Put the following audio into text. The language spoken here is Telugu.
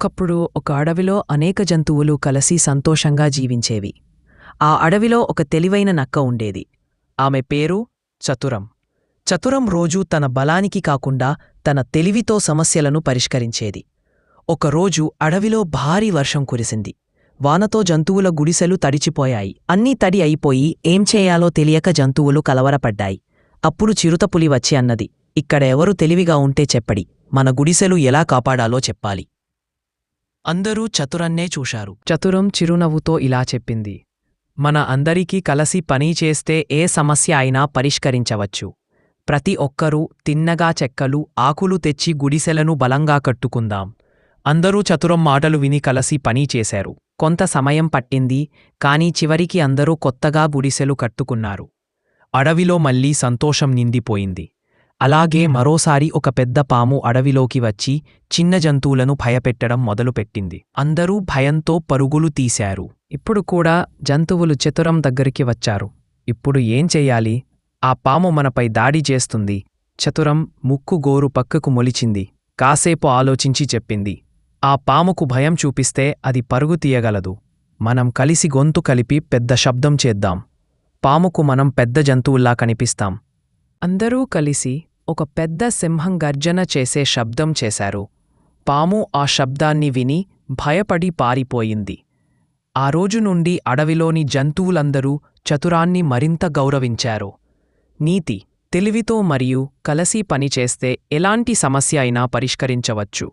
ఒకప్పుడు ఒక అడవిలో అనేక జంతువులు కలసి సంతోషంగా జీవించేవి. ఆ అడవిలో ఒక తెలివైన నక్క ఉండేది. ఆమె పేరు చతురం. చతురం రోజూ తన బలానికి కాకుండా తన తెలివితో సమస్యలను పరిష్కరించేది. ఒకరోజు అడవిలో భారీ వర్షం కురిసింది. వానతో జంతువుల గుడిసెలు తడిచిపోయాయి. అన్నీ తడి అయిపోయి ఏం చేయాలో తెలియక జంతువులు కలవరపడ్డాయి. అప్పుడు చిరుతపులి వచ్చి అన్నది ఇక్కడ ఎవరు తెలివిగా ఉంటే చెప్పడి. మన గుడిసెలు ఎలా కాపాడాలో చెప్పాలి. అందరూ చతురన్నే చూశారు. చతురం చిరునవ్వుతో ఇలా చెప్పింది. మన అందరికీ కలసి పని చేస్తే ఏ సమస్య అయినా పరిష్కరించవచ్చు. ప్రతి ఒక్కరూ తిన్నగా చెక్కలు ఆకులు తెచ్చి గుడిసెలను బలంగా కట్టుకుందాం. అందరూ చతురం మాటలు విని కలసి పని చేశారు. కొంత సమయం పట్టింది కాని చివరికి అందరూ కొత్తగా గుడిసెలు కట్టుకున్నారు. అడవిలో మళ్ళీ సంతోషం నిండిపోయింది. అలాగే మరోసారి ఒక పెద్ద పాము అడవిలోకి వచ్చి చిన్న జంతువులను భయపెట్టడం మొదలుపెట్టింది. అందరూ భయంతో పరుగులు తీశారు. ఇప్పుడు కూడా జంతువులు చతురం దగ్గరికి వచ్చారు. ఇప్పుడు ఏం చెయ్యాలి ఆ పాము మనపై దాడి చేస్తుంది. చతురం ముక్కు గోరు పక్కకు మొలిచింది. కాసేపు ఆలోచించి చెప్పింది. ఆ పాముకు భయం చూపిస్తే అది పరుగు తీయగలదు. మనం కలిసి గొంతు కలిపి పెద్ద శబ్దం చేద్దాం. పాముకు మనం పెద్ద జంతువుల్లా కనిపిస్తాం. అందరూ కలిసి ఒక పెద్ద సింహం గర్జన చేసే శబ్దం చేశారు. పాము ఆ శబ్దాన్ని విని భయపడి పారిపోయింది. ఆ రోజు నుండి అడవిలోని జంతువులందరూ చతురాన్ని మరింత గౌరవించారు. నీతి తెలివితో మరియు కలసి పనిచేస్తే ఎలాంటి సమస్య అయినా పరిష్కరించవచ్చు.